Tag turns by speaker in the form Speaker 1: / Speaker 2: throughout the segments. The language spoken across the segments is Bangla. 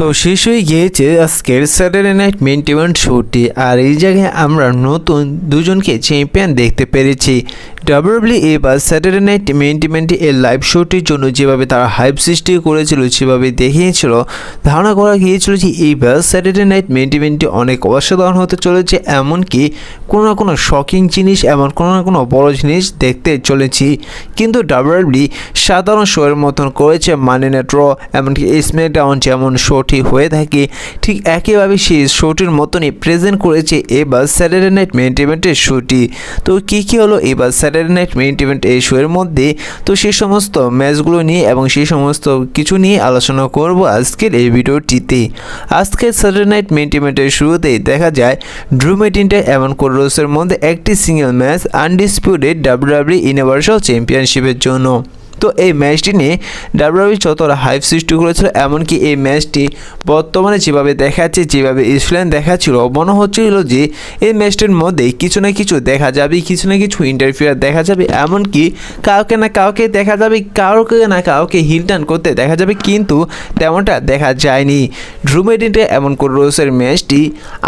Speaker 1: তো শেষ হয়ে গিয়েছে আজকের স্যাটারডে নাইট মেন ইভেন্ট শোটি আর এই জায়গায় আমরা নতুন দুজনকে চ্যাম্পিয়ন দেখতে পেরেছি। ডাব্লিউডব্লিউ এবার স্যাটারডে নাইট মেন ইভেন্টে এর লাইভ শোটির জন্য যেভাবে তারা হাইপ সৃষ্টি করেছিল, সেভাবে দেখিয়েছিল, ধারণা করা গিয়েছিল যে এইবার স্যাটারডে নাইট মেন ইভেন্টটি অনেক অসাধারণ হতে চলেছে, এমনকি কোনো না কোনো শকিং জিনিস, এমন কোনো না কোনো বড় জিনিস দেখতে চলেছি। কিন্তু ডাব্লিউডব্লিউ সাধারণ শোয়ের মতন করেছে মানে নেট র এমনকি স্ম্যাকডাউন যেমন শোটি হয়ে থাকে। ঠিক একইভাবে সেই শোটির মতনই প্রেজেন্ট করেছে এবার স্যাটারডে নাইট মেন ইভেন্টের শোটি। তো কী কী হলো এবার স্যাটারডে নাইট মেন ইভেন্ট এই শোয়ের মধ্যে? তো সেই সমস্ত ম্যাচগুলো নিয়ে এবং সেই সমস্ত কিছু নিয়ে আলোচনা করব আজকের এই ভিডিওটিতে। আজকের স্যাটারডে নাইট মেন ইভেন্টের শুরুতেই দেখা যায় ড্রু মেটিনটা এবং কোরোসের মধ্যে একটি single match undisputed W W universal চ্যাম্পিয়নশিপের জন্য। তো এই ম্যাচটি নিয়ে ডাব্লিউডাব্লিউ যতটা হাইপ সৃষ্টি করেছিল, এমনকি এই ম্যাচটি বর্তমানে যেভাবে দেখাচ্ছে, যেভাবে ইসলাম দেখাচ্ছিল, মনে হচ্ছিল যে এই ম্যাচটির মধ্যে কিছু না কিছু দেখা যাবে, কিছু না কিছু ইন্টারফিয়ার দেখা যাবে, এমনকি কাউকে না কাউকে দেখা যাবে, কাউকে না কাউকে হিল টার্ন করতে দেখা যাবে, কিন্তু তেমনটা দেখা যায়নি। ড্রুমেডিনটে এমন রোসের ম্যাচটি।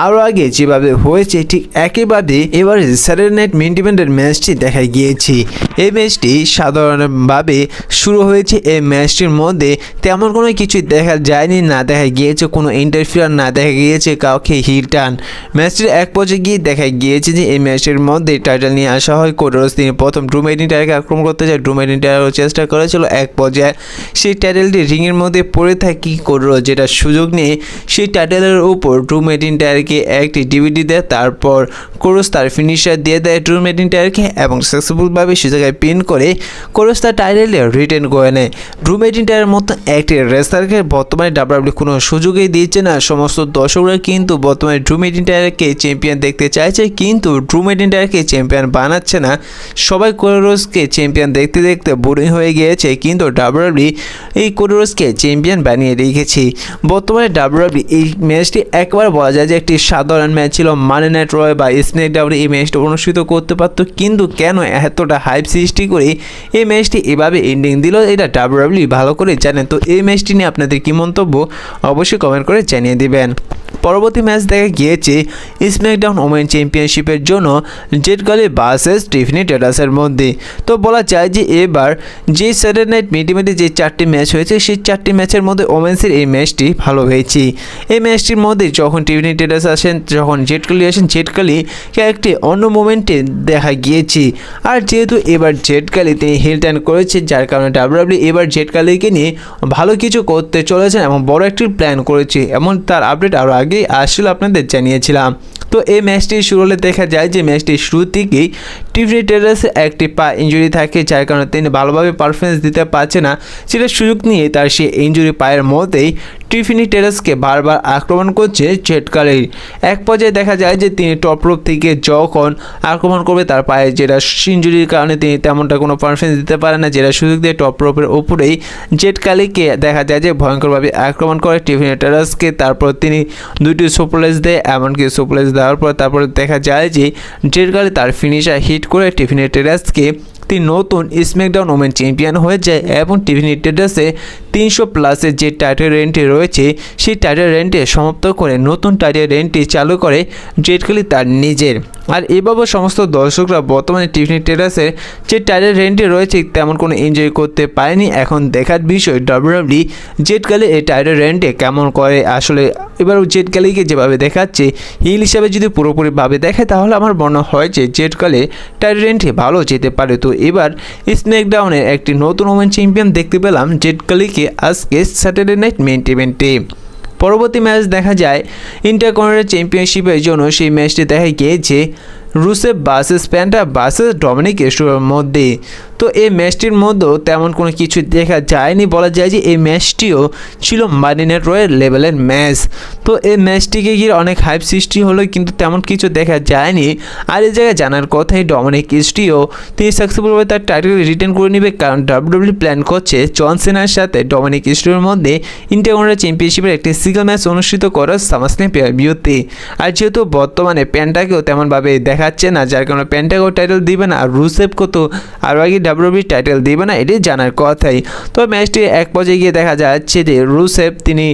Speaker 1: আরও আগে যেভাবে হয়েছে, ঠিক একইভাবে এবারে স্যাটারডে নাইট মেন ম্যাচটি দেখা গিয়েছে। এই ম্যাচটি সাধারণভাবে শুরু হয়েছে এই ম্যাচটির মধ্যে। তেমন কোনো কিছু দেখা যায়নি, না দেখা গিয়েছে, কোনো ইন্টারফিয়ার না দেখা গিয়েছে কাউকে হিল টান ম্যাচটির এক পর্যায়ে গিয়ে দেখা গিয়েছে যে এই ম্যাচটির মধ্যে টাইটেল নিয়ে আসা হয় কোরোস তিনি প্রথম ড্রুমেডিনটাকে আক্রমণ করতে যায়। ড্রুমেডিনটারও চেষ্টা করেছিল এক পর্যায়ে। সেই টাইটেলটি রিংয়ের মধ্যে পড়ে থাকি করল যেটা সুযোগ নিয়ে সেই টাইটেলের উপর ড্রু মেডিনটায়ারকে একটি ডিভিডি দেয়। তারপর কোরস তার ফিনিশার দিয়ে দেয় ড্রু মেডিনটায়ারকে এবং সাকসেসফুলভাবে সে জায়গায় পিন করে। কোরস তার টাইটেলে রিটেন করে নেয়। ড্রু মেডিনটায়ারের মতো একটি রেসলারকে বর্তমানে ডাব্লিউডাব্লিউ কোনো সুযোগই দিচ্ছে না। সমস্ত দর্শকরা কিন্তু বর্তমানে ড্রু মেডিনটায়ারকে চ্যাম্পিয়ন দেখতে চাইছে, কিন্তু ড্রু মেডিনটায়ারকে চ্যাম্পিয়ন বানাচ্ছে না। সবাই কোরসকে চ্যাম্পিয়ন দেখতে দেখতে বোরিং হয়ে গিয়েছে, কিন্তু ডাব্লিউডাব্লিউ এই কোরসকে চ্যাম্পিয়ন বানিয়ে রেখেছি। বর্তমানে ডাব্লিউডাব্লিউ এই ম্যাচটি একবার বলা যায় যে একটি সাধারণ ম্যাচ ছিল। মানে নাইট রয় বা স্নেক ডাউন এই ম্যাচটি অনুষ্ঠিত করতে পারতো, কিন্তু কেন এতটা হাইপ সৃষ্টি করে এই ম্যাচটি এভাবে এন্ডিং দিল। এটা ডাব্লিউডাব্লিউ ভালো করে জানেন। তো এই ম্যাচটি নিয়ে আপনাদের কী মন্তব্য অবশ্যই কমেন্ট করে জানিয়ে দিবেন। পরবর্তী ম্যাচ দেখা গিয়েছে স্ম্যাকডাউন ওমেন চ্যাম্পিয়নশিপের জন্য জেট গালি বাসেস টিফনি টেটাসের মধ্যে। তো বলা যায় যে এবার যে স্যাটার নাইট মিটিমেটে যে চারটি ম্যাচ হয়েছে, সেই চারটি ম্যাচের মধ্যে ওমেন্সের এই ম্যাচটি ভালো হয়েছে। এই ম্যাচটির মধ্যে যখন টিফনি টেটাস আসেন, যখন জেট কালি আসেন জেট কালিকে একটি অন্য মোমেন্টে দেখা গিয়েছে। আর যেহেতু এবার জেট কালি তিনি হিল করেছে যার কারণে ডাব্লিউডাব্লিউ এবার জেট কালিকে নিয়ে ভালো কিছু করতে চলেছেন এবং বড় একটি প্ল্যান করেছে, এমন তার আপডেট আরও আগেই আসছিল আপনাদের জানিয়েছিলাম। তো এই ম্যাচটি শুরু হলে দেখা যায় যে ম্যাচটি শুরু থেকেই টিফনি টেরাসে একটি পা ইঞ্জুরি থাকে, যার কারণে তিনি ভালোভাবে পারফরমেন্স দিতে পারছে না। সেটা সুযোগ নিয়ে তার সেই ইঞ্জুরি পায়ের মধ্যেই টিফিনি টেরেসকে বারবার আক্রমণ করছে চেটকালের এক পর্যায়ে দেখা যায় যে তিনি টপ রোপ থেকে যখন আক্রমণ করবে তার পায়ে যেটা ইঞ্জুরির কারণে তিনি তেমনটা কোনো পারফরমেন্স দিতে পারে না, যেটা সুযোগ দিয়ে টপ রোপের উপরেই জেটকালিকে দেখা যায় যে ভয়ঙ্করভাবে আক্রমণ করে টিফিনি টেরাসকে তারপর তিনি দুইটি সুপ্লেস দেয়, এমনকি সুপ্লেস দেওয়ার পর তারপর দেখা যায় যে জেটকালি তার ফিনিশার হিট করে টিফিনি টেরাসকে তিনি নতুন স্ম্যাকডাউন ওমেন চ্যাম্পিয়ন হয়ে যায় এবং টিফিনি টেডাসে তিনশো প্লাসের যে টাইটেল রেন্টটি রয়েছে, সেই টাইটেল রেন্টে সমাপ্ত করে নতুন টাইটেল রেন্টটি চালু করে জেটকালি তার নিজের। আর এভাবে সমস্ত দর্শকরা বর্তমানে টিভি টেরাসের যে টাইটেল রেন্টে রয়েছে তেমন কোনো এনজয় করতে পারেনি। এখন দেখার বিষয় ডাব্লিউডাব্লিউ জেটকালি এই টাইটেল রেন্টে কেমন করে? আসলে এবার জেটকালিকে যেভাবে দেখাচ্ছে হিল হিসাবে যদি পুরোপুরিভাবে দেখে, তাহলে আমার মনে হয় যে জেটকালে টাইটেল রেন্টে ভালো যেতে পারে। তো এবার স্ম্যাকডাউনের একটি নতুন ওমেন চ্যাম্পিয়ন দেখতে পেলাম জেটকালিকে আজকে স্যাটারডে নাইট মেন ইভেন্টে পরবর্তী ম্যাচ দেখা যায় ইন্টারকন্টিনেন্টাল চ্যাম্পিয়নশিপের জন্য সেই ম্যাচটি দেখা গিয়েছে Rusev versus Penta, versus Dominik store মধ্যে। তো এই ম্যাচটির মধ্যেও তেমন কোনো কিছু দেখা যায়নি। বলা যায় যে এই ম্যাচটিও ছিল মারিনেট রয়ের লেভেলের ম্যাচ। তো এই ম্যাচটিকে গিয়ে অনেক হাইপ সৃষ্টি হলো, কিন্তু তেমন কিছু দেখা যায়নি। আর এই জায়গায় জানার কথাই ডমিনিক ইস্টিও তিনি সাকসেসফুলভাবে তার টাইটেল রিটার্ন করে নেবে, কারণ ডাব্লিউডাব্লিউ প্ল্যান করছে জন সেনার সাথে ডমিনিক ইস্টিওর মধ্যে ইন্টারকন্টিনেন্টাল চ্যাম্পিয়নশিপের একটি সিঙ্গল ম্যাচ অনুষ্ঠিত করার সামাসলিম বিউতে আর যেহেতু বর্তমানে প্যান্টাকেও তেমনভাবে দেখাচ্ছে না, যার কারণে প্যান্টাগো টাইটেল দিবে না আর রুসেফকে তো বাকি আগে ডাব্লিউবি টাইটেল দিবে না এটি জানার কথাই। তো ম্যাচটি এক পর্যায়ে গিয়ে দেখা যাচ্ছে যে রুসেফ তিনি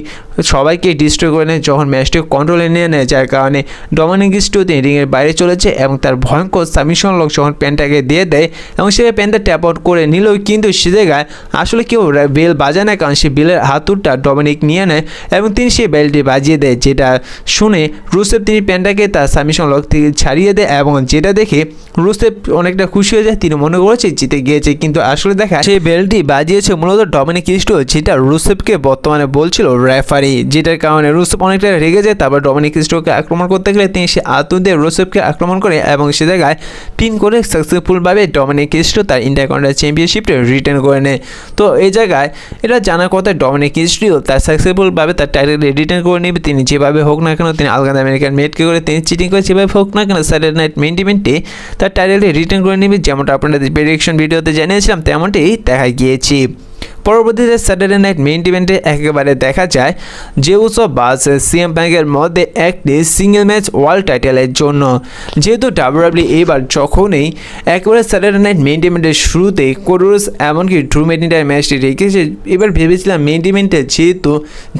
Speaker 1: সবাইকে ডিস্ট্রয় করে নেয়। যখন ম্যাচটি কন্ট্রোলে নিয়ে নেয়, যার কারণে ডমিনিক স্টু তিনি রিংয়ের বাইরে চলেছে এবং তার ভয়ঙ্কর সাবমিশন লোক যখন প্যানটাকে দিয়ে দেয় এবং সে প্যানটা ট্যাপ আউট করে নিল, কিন্তু সে জায়গায় আসলে কেউ বেল বাজায় না, কারণ সে বেলের হাতুরটা ডমিনিক নিয়ে নেয় এবং তিনি সেই বেলটি বাজিয়ে দেয়, যেটা শুনে রুসেফ তিনি প্যানটাকে তার সাবমিশন লক থেকে ছাড়িয়ে দেয় এবং যেটা দেখে রুসেফ অনেকটা খুশি হয়ে যায়। তিনি মনে করেছে জিতে গিয়েছে, কিন্তু আসলে দেখা সেই বেলটি বাজিয়েছে মূলত ডমিনিক ক্রিস্টো যেটা রুসেফকে বর্তমানে বলছিল রেফারি যেটার কারণে রুসেফ অনেকটা রেগে যায়, তারপর ডমিনিক ক্রিস্টোকে আক্রমণ করতে গেলে তিনি সে আতুর দিয়ে রুসেফকে আক্রমণ করে এবং সে জায়গায় পিন করে সাকসেসফুলভাবে ডমিনিক ক্রিস্টো তার ইন্টারকন্টার চ্যাম্পিয়নশিপটা রিটার্ন করে নেয়। তো এই জায়গায় এটা জানার কথা ডমিনিক ক্রিস্টিও তার সাকসেসফুলভাবে তার টাইটেল রিটার্ন করে নেবে। তিনি যেভাবে হোক না কেন, তিনি আলগান আমেরিকান মেটকে করে, তিনি চিটিং করে যেভাবে হোক না কেন স্যাটারডে নাইট মেন ইভেন্টে তার টাইটেলটি রিটার্ন করে নেবে। যেমনটা আপনাদের প্রেডিকশন ভিডিওতে জানিয়েছিলাম তেমনটি দেখা গিয়েছে। পরবর্তীতে স্যাটারডে নাইট মেইন ইভেন্টে একেবারে দেখা যায় যে উৎসব বাস সিএম ব্যাংকের মধ্যে একটি সিঙ্গেল ম্যাচ ওয়ার্ল্ড টাইটেলের জন্য। যেহেতু ডাব্লিউডাব্লিউ এবার যখনই একেবারে স্যাটারডে নাইট মেইন ইভেন্টের শুরুতে কোরোস এমনকি ড্রু মেটিনটার ম্যাচটি রেখেছে, এবার ভেবেছিলাম মেইন ইভেন্টে যেহেতু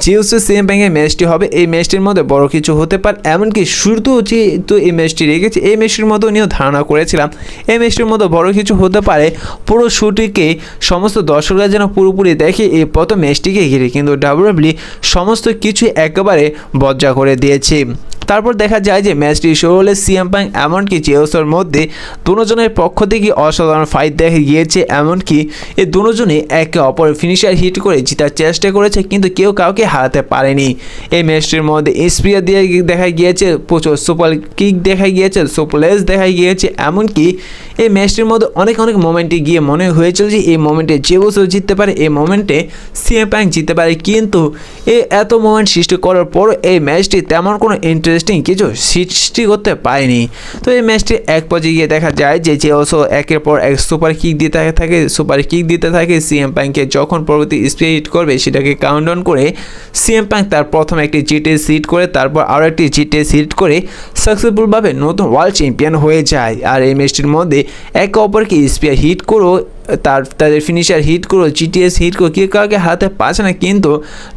Speaker 1: যেহেতু সিএম ব্যাংকের ম্যাচটি হবে, এই ম্যাচটির মধ্যে বড় কিছু হতে পারে। এমনকি শুরুতেও যেহেতু এই ম্যাচটি রেখেছে, এই ম্যাচটির মতো নিয়েও ধারণা করেছিলাম, এই ম্যাচটির মধ্যে বড় কিছু হতে পারে। পুরো শুটিকে সমস্ত দর্শকরা যেন পুরোপুরি দেখে এই প্রথম ম্যাচটিকে ঘিরে কিন্তু ডাব্লিউডাব্লিউ সমস্ত কিছু একেবারে বজ্জা করে দিয়েছে। তারপর দেখা যায় যে ম্যাচটি শুরু হলে সিএম পাং এমনকি চেওসোর মধ্যে দুজনের পক্ষ থেকে অসাধারণ ফাইট দেখা গিয়েছে। এমনকি এই দুজনে একে অপর ফিনিশার হিট করে জেতার চেষ্টা করেছে, কিন্তু কেউ কাউকে হারাতে পারেনি। এই ম্যাচটির মধ্যে স্প্রিয়া দিয়ে দেখা গিয়েছে, প্রচুর সুপার কিক দেখা গিয়েছে সুপলেস দেখা গিয়েছে। এমনকি এই ম্যাচটির মধ্যে অনেক অনেক মোমেন্টে গিয়ে মনে হয়েছিল যে এই মোমেন্টে চেওসো জিততে পারে, এই মোমেন্টে সিএম প্যাং জিততে পারে। কিন্তু এই এত মোমেন্ট সৃষ্টি করার পরও এই ম্যাচটি তেমন কোনো ইন্টারেস্টিং কিছু সৃষ্টি করতে পারেনি। তো এই ম্যাচটি এক পর্যায়ে গিয়ে দেখা যায় যে চেওসো একের পর এক সুপার কিক দিতে থাকে সুপার কিক দিতে থাকে সিএম প্যাংকে যখন পরবর্তী হিট করবে, সেটাকে কাউন্ট ডাউন করে সিএম প্যাং তার প্রথম একটি জিটে সিট করে, তারপর আরও একটি জিটে সিট করে সাকসেসফুলভাবে নতুন ওয়ার্ল্ড চ্যাম্পিয়ন হয়ে যায়। আর এই ম্যাচটির মধ্যে একে অপরকে স্পিয়ার হিট করো তার, তাদের ফিনিশার হিট করো জিটিএস হিট করো কেউ কাউকে হাতে পাচ্ছে না, কিন্তু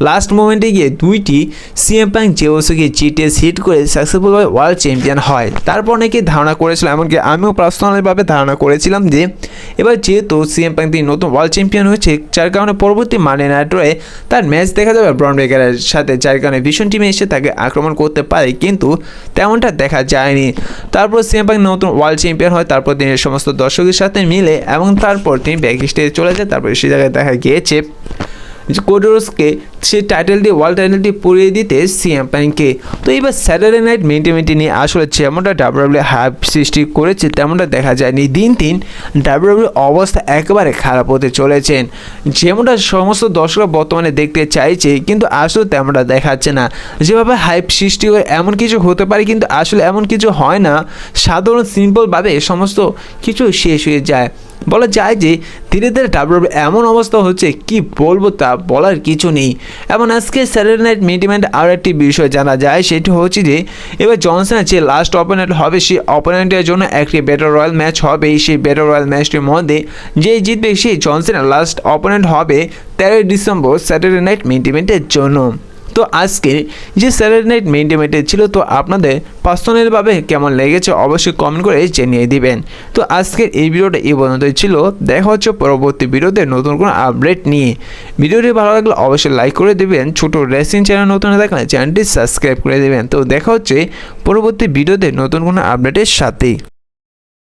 Speaker 1: লাস্ট মোমেন্টে গিয়ে দুইটি সিএম প্যাং জেওসকে জিটিএস হিট করে সাকসেসফুলভাবে ওয়ার্ল্ড চ্যাম্পিয়ন হয়। তারপর অনেকে ধারণা করেছিল, এমনকি আমিও পার্সোনালিভাবে ধারণা করেছিলাম যে, এবার যেহেতু সিএম প্যাং তিনি নতুন ওয়ার্ল্ড চ্যাম্পিয়ন হয়েছে, যার কারণে পরবর্তী মানে নাইট রয়ে তার ম্যাচ দেখা যাবে ব্রন ব্রেকারের সাথে, যার কারণে ভীষণ টিমে এসে তাকে আক্রমণ করতে পারে, কিন্তু তেমনটা দেখা যায়নি। তারপর সিএম প্যাং নতুন ওয়ার্ল্ড চ্যাম্পিয়ন হয়, তারপর তিনি সমস্ত দর্শকের সাথে মিলে, এবং তারপর তিনি ব্যাক স্টেজে চলে যায় তারপরে সে জায়গায় দেখা গিয়েছে যে কোডোরসকে সেই টাইটেলটি ওয়ার্ল্ড টাইটেলটি পরিয়ে দিতে সিএম প্যাংকে তো এবার স্যাটারডে নাইট মেন্টিমেন্টি নিয়ে আসলে যেমনটা ডাব্লিউডাব্লিউ হাইপ সৃষ্টি করেছে, তেমনটা দেখা যায়নি। দিন দিন ডাব্লিউডাব্লিউ অবস্থা একেবারে খারাপ হতে চলেছেন যেমনটা সমস্ত দর্শকরা বর্তমানে দেখতে চাইছে, কিন্তু আসলে তেমনটা দেখাচ্ছে না। যেভাবে হাইপ সৃষ্টি করে এমন কিছু হতে পারে, কিন্তু আসলে এমন কিছু হয় না। সাধারণ সিম্পলভাবে সমস্ত কিছু শেষ হয়ে যায়। বলা যায় যে ধীরে ধীরে ডাব্লিউডাব্লিউ এমন অবস্থা হচ্ছে, কি বলব তা বলার কিছু নেই। এবং আজকে স্যাটারডে নাইট মিটিমেন্ট আর একটি বিষয় জানা যায়, সেটি হচ্ছে যে এবার জনসনের যে লাস্ট অপোনেন্ট হবে, সেই অপোনেন্টের জন্য একটি বেটার রয়্যাল ম্যাচ হবে। সেই বেটার রয়্যাল ম্যাচটির মধ্যে যে জিতবে, সেই জনসনের লাস্ট অপোনেন্ট হবে তেরোই ডিসেম্বর স্যাটারডে নাইট মিটিমেন্টের জন্য। তো আজকে যে স্যাটারডে নাইট ইভেন্টে ছিল, তো আপনাদের পার্সোনালভাবে কেমন লেগেছে অবশ্যই কমেন্ট করে জানিয়ে দিবেন। তো আজকের এই ভিডিওটা এই পর্যন্তই ছিল। দেখা হচ্ছে পরবর্তী ভিডিওতে নতুন কোনো আপডেট নিয়ে। ভিডিওটি ভালো লাগলে অবশ্যই লাইক করে দেবেন। ছোট রেসিং চ্যানেল নতুন থাকলে চ্যানেলটি সাবস্ক্রাইব করে দেবেন। তো দেখা হচ্ছে পরবর্তী ভিডিওতে নতুন কোনো আপডেটের সাথেই।